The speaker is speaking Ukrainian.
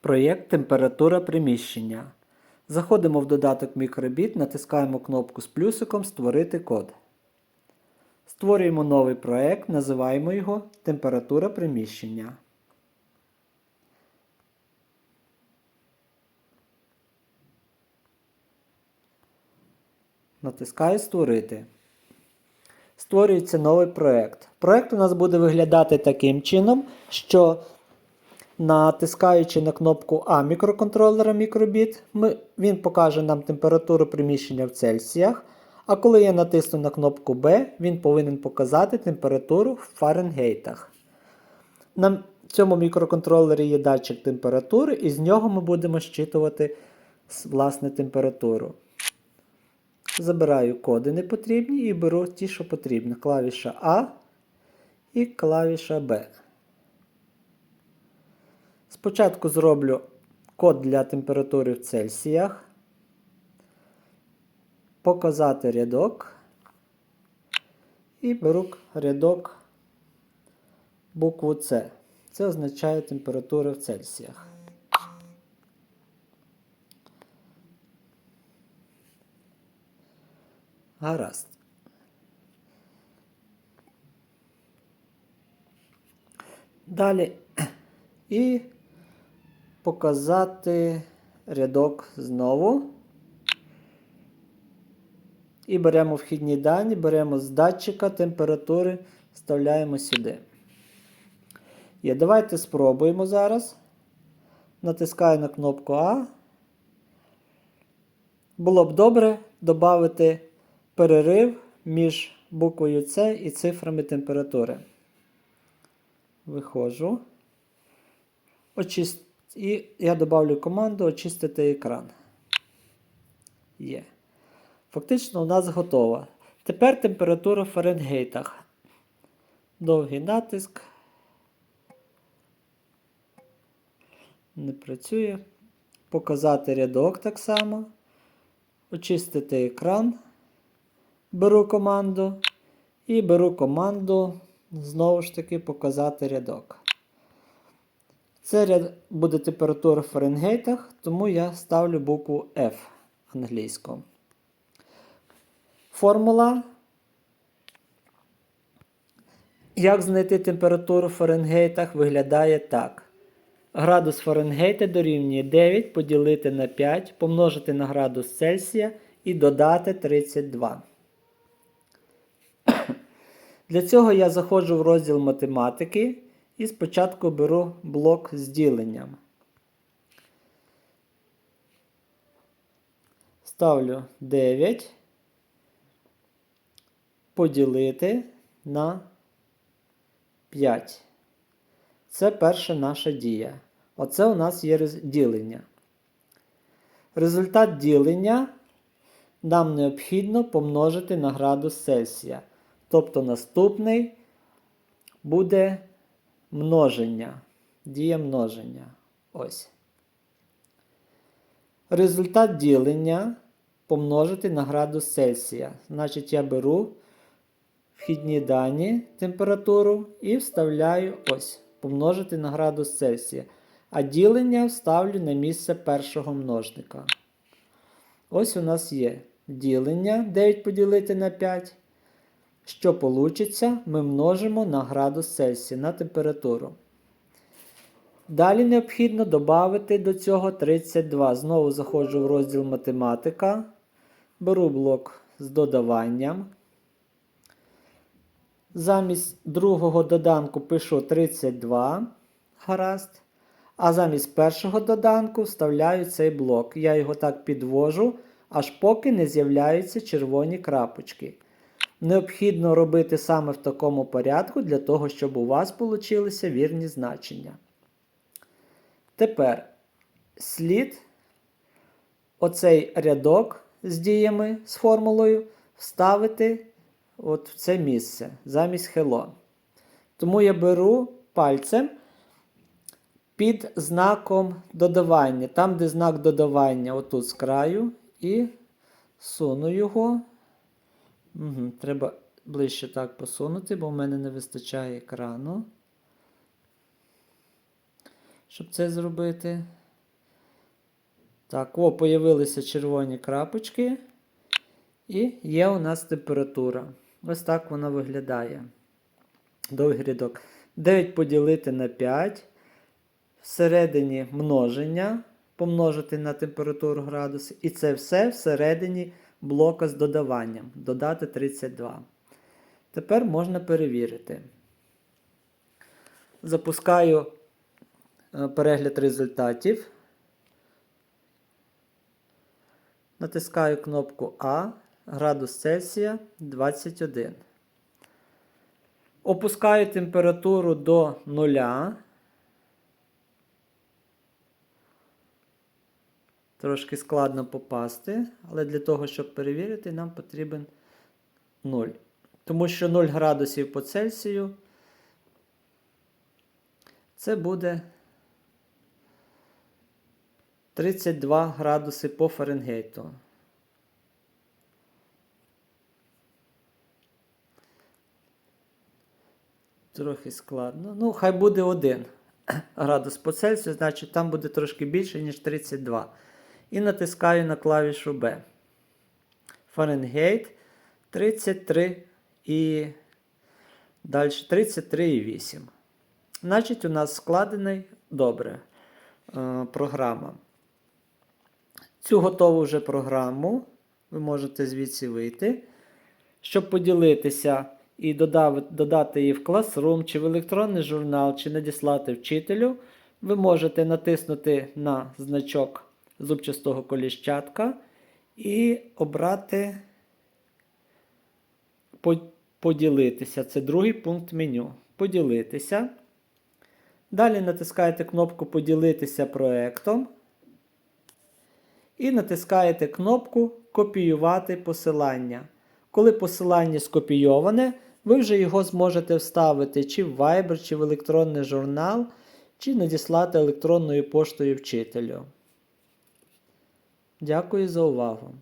Проєкт Температура приміщення. Заходимо в додаток мікробіт, натискаємо кнопку з плюсиком Створити код. Створюємо новий проєкт, називаємо його Температура приміщення. Натискаю Створити. Створюється новий проєкт. Проєкт у нас буде виглядати таким чином, що натискаючи на кнопку А мікроконтролера мікробіт, ми, він покаже нам температуру приміщення в Цельсіях. А коли я натисну на кнопку Б, він повинен показати температуру в Фаренгейтах. На цьому мікроконтролері є датчик температури, і з нього ми будемо щитувати власне температуру. Забираю коди непотрібні і беру ті, що потрібні. Клавіша А і клавіша Б. Спочатку зроблю код для температури в Цельсіях. Показати рядок. І беру рядок букву С. Це означає температура в Цельсіях. Гаразд. Далі і показати рядок знову. І беремо вхідні дані, беремо з датчика температури, вставляємо сюди. Є, давайте спробуємо зараз. Натискаю на кнопку А. Було б добре додати перерив між буквою С і цифрами температури. Виходжу. Очист... І я добавлю команду очистити екран. Є. Фактично у нас готова. Тепер температура в Фаренгейтах. Довгий натиск. Не працює. Показати рядок так само. Очистити екран. Беру команду. І беру команду, знову ж таки, показати рядок. Це ряд буде температура в Фаренгейтах, тому я ставлю букву F англійську. Формула. Як знайти температуру в Фаренгейтах виглядає так. Градус Фаренгейта дорівнює 9 поділити на 5, помножити на градус Цельсія і додати 32. Для цього я заходжу в розділ математики і спочатку беру блок з діленням. Ставлю 9 поділити на 5. Це перша наша дія. Оце у нас є ділення. Результат ділення нам необхідно помножити на градус Цельсія. Тобто наступний буде множення. Дія множення. Ось. Результат ділення помножити на градус Цельсія. Значить, я беру вхідні дані температуру і вставляю ось. Помножити на градус Цельсія. А ділення вставлю на місце першого множника. Ось у нас є ділення 9 поділити на 5. Що вийде, ми множимо на градус Цельсія на температуру. Далі необхідно додати до цього 32. Знову заходжу в розділ математика. Беру блок з додаванням. Замість другого доданку пишу 32. Гаразд. А замість першого доданку вставляю цей блок. Я його так підвожу, аж поки не з'являються червоні крапочки. Необхідно робити саме в такому порядку, для того, щоб у вас получилися вірні значення. Тепер слід оцей рядок з діями, з формулою вставити от в це місце замість hello. Тому я беру пальцем під знаком додавання. Там, де знак додавання, отут з краю, і суну його. Угу, Треба ближче так посунути, бо в мене не вистачає екрану. Щоб це зробити. Так, о, появилися червоні крапочки. І є у нас температура. Ось так вона виглядає. Довгий рядок. 9 поділити на 5. Всередині множення помножити на температуру градусів. І це все всередині блока з додаванням. Додати 32. Тепер можна перевірити. Запускаю е, перегляд результатів. Натискаю кнопку А, градус Цельсія 21. Опускаю температуру до нуля. Трошки складно попасти, але для того, щоб перевірити, нам потрібен 0. Тому що 0 градусів по Цельсію це буде 32 градуси по Фаренгейту. Трохи складно. Ну, хай буде 1 градус по Цельсію, значить там буде трошки більше, ніж 32. І натискаю на клавішу B. Фаренгейт 33 і далі 33,8. Значить, у нас складений добре е, програма. Цю готову вже програму ви можете звідси вийти. Щоб поділитися і додати її в Classroom, чи в електронний журнал, чи надіслати вчителю, ви можете натиснути на значок зубчастого коліщатка і обрати поділитися. Це другий пункт меню. Поділитися. Далі натискаєте кнопку Поділитися проектом. І натискаєте кнопку Копіювати посилання. Коли посилання скопійоване, ви вже його зможете вставити чи в Viber, чи в електронний журнал, чи надіслати електронною поштою вчителю. Дякую за увагу!